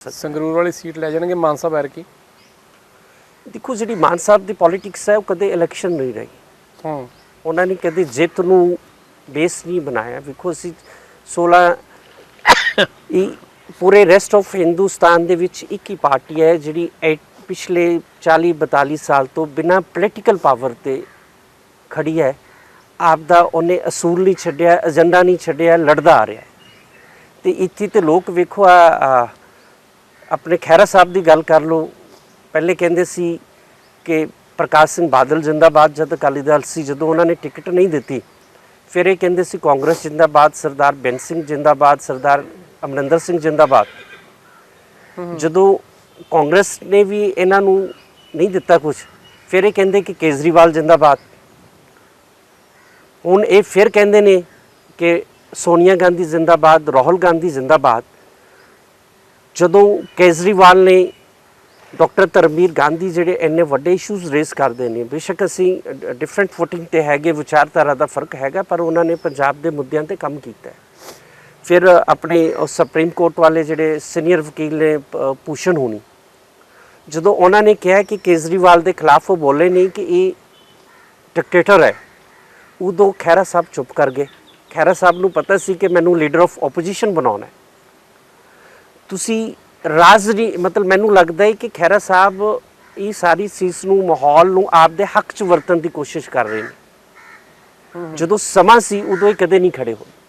ਸੰਗਰੂਰ ਵਾਲੀ ਸੀਟ ਲੈ ਜਾਣਗੇ ਮਾਨ ਸਾਹਿਬ ਐਰਕੀ ਦੇਖੋ ਜਿਹੜੀ ਮਾਨ ਸਾਹਿਬ ਦੀ ਪੋਲਿਟਿਕਸ ਹੈ ਉਹ ਕਦੇ ਇਲੈਕਸ਼ਨ ਨਹੀਂ ਰਹੀ। ਹੂੰ। ਉਹਨਾਂ ਨੇ ਕਦੇ ਜਿੱਤ ਨੂੰ ਬੇਸ ਨਹੀਂ ਬਣਾਇਆ। ਵੇਖੋ ਅਸੀਂ 16 ਇਹ ਪੂਰੇ ਰੈਸਟ ਆਫ ਹਿੰਦੁਸਤਾਨ ਦੇ ਵਿੱਚ ਇੱਕ ਹੀ ਪਾਰਟੀ ਹੈ ਜਿਹੜੀ ਪਿਛਲੇ 40 42 ਸਾਲ ਤੋਂ ਬਿਨਾ ਪੋਲੀਟੀਕਲ ਪਾਵਰ ਤੇ ਖੜੀ ਹੈ। ਆਪ ਦਾ ਉਹਨੇ ਅਸੂਲ ਨਹੀਂ ਛੱਡਿਆ ਏਜੰਡਾ ਨਹੀਂ ਛੱਡਿਆ ਲੜਦਾ ਆ ਰਿਹਾ ਤੇ ਇੱਥੇ ਤੇ ਲੋਕ ਵੇਖੋ ਆ, ਆਪਣੇ ਖੈਰਾ ਸਾਹਿਬ ਦੀ ਗੱਲ ਕਰ ਲਓ, ਪਹਿਲੇ ਕਹਿੰਦੇ ਸੀ ਕਿ ਪ੍ਰਕਾਸ਼ ਸਿੰਘ ਬਾਦਲ ਜਿੰਦਾਬਾਦ, ਜਦ ਅਕਾਲੀ ਦਲ ਸੀ, ਜਦੋਂ ਉਹਨਾਂ ਨੇ ਟਿਕਟ ਨਹੀਂ ਦਿੱਤੀ, ਫਿਰ ਇਹ ਕਹਿੰਦੇ ਸੀ ਕਾਂਗਰਸ ਜਿੰਦਾਬਾਦ, ਸਰਦਾਰ ਬੈਂਸ ਸਿੰਘ ਜਿੰਦਾਬਾਦ, ਸਰਦਾਰ ਅਮਰਿੰਦਰ ਸਿੰਘ ਜਿੰਦਾਬਾਦ। ਜਦੋਂ ਕਾਂਗਰਸ ਨੇ ਵੀ ਇਹਨਾਂ ਨੂੰ ਨਹੀਂ ਦਿੱਤਾ ਕੁਝ ਫਿਰ ਇਹ ਕਹਿੰਦੇ ਕਿ ਕੇਜਰੀਵਾਲ ਜਿੰਦਾਬਾਦ। ਹੁਣ ਇਹ ਫਿਰ ਕਹਿੰਦੇ ਨੇ ਕਿ ਸੋਨੀਆ ਗਾਂਧੀ ਜਿੰਦਾਬਾਦ, ਰਾਹੁਲ ਗਾਂਧੀ ਜਿੰਦਾਬਾਦ ਜਦੋਂ ਕੇਜਰੀਵਾਲ ਨੇ ਡਾਕਟਰ ਧਰਮਵੀਰ ਗਾਂਧੀ ਜਿਹੜੇ ਇੰਨੇ ਵੱਡੇ ਇਸ਼ੂਜ਼ ਰੇਸ ਕਰਦੇ ਨੇ, ਬੇਸ਼ੱਕ ਅਸੀਂ ਡਿਫਰੈਂਟ ਫੁਟਿੰਗ ਤੇ ਹੈਗੇ, ਵਿਚਾਰਧਾਰਾ ਦਾ ਫ਼ਰਕ ਹੈਗਾ, ਪਰ ਉਹਨਾਂ ਨੇ ਪੰਜਾਬ ਦੇ ਮੁੱਦਿਆਂ ਤੇ ਕੰਮ ਕੀਤਾ ਫਿਰ ਆਪਣੇ ਸੁਪਰੀਮ ਕੋਰਟ ਵਾਲੇ ਜਿਹੜੇ ਸੀਨੀਅਰ ਵਕੀਲ ਨੇ, ਪ- ਹੋਣੀ, ਜਦੋਂ ਉਹਨਾਂ ਨੇ ਕਿਹਾ ਕਿ ਕੇਜਰੀਵਾਲ ਦੇ ਖਿਲਾਫ ਉਹ ਬੋਲੇ ਨਹੀਂ ਕਿ ਇਹ ਡਿਕਟੇਟਰ ਹੈ, ਉਦੋਂ ਖਹਿਰਾ ਸਾਹਿਬ ਚੁੱਪ ਕਰ ਗਏ। ਖਹਿਰਾ ਸਾਹਿਬ ਨੂੰ ਪਤਾ ਸੀ ਕਿ ਮੈਨੂੰ ਲੀਡਰ ਆਫ ਆਪੋਜੀਸ਼ਨ ਬਣਾਉਣਾ ਹੈ। ਤੁਸੀਂ ਰਾਜਨੀ ਮਤਲਬ ਮੈਨੂੰ ਲੱਗਦਾ ਹੈ ਕਿ ਖਹਿਰਾ ਸਾਹਿਬ ਇਹ ਸਾਰੀ ਚੀਜ਼ ਨੂੰ ਮਾਹੌਲ ਨੂੰ ਆਪਦੇ ਹੱਕ 'ਚ ਵਰਤਣ ਦੀ ਕੋਸ਼ਿਸ਼ ਕਰ ਰਹੇ ਨੇ। ਜਦੋਂ ਸਮਾਂ ਸੀ ਉਦੋਂ ਹੀ ਕਦੇ ਨਹੀਂ ਖੜੇ ਹੋਏ।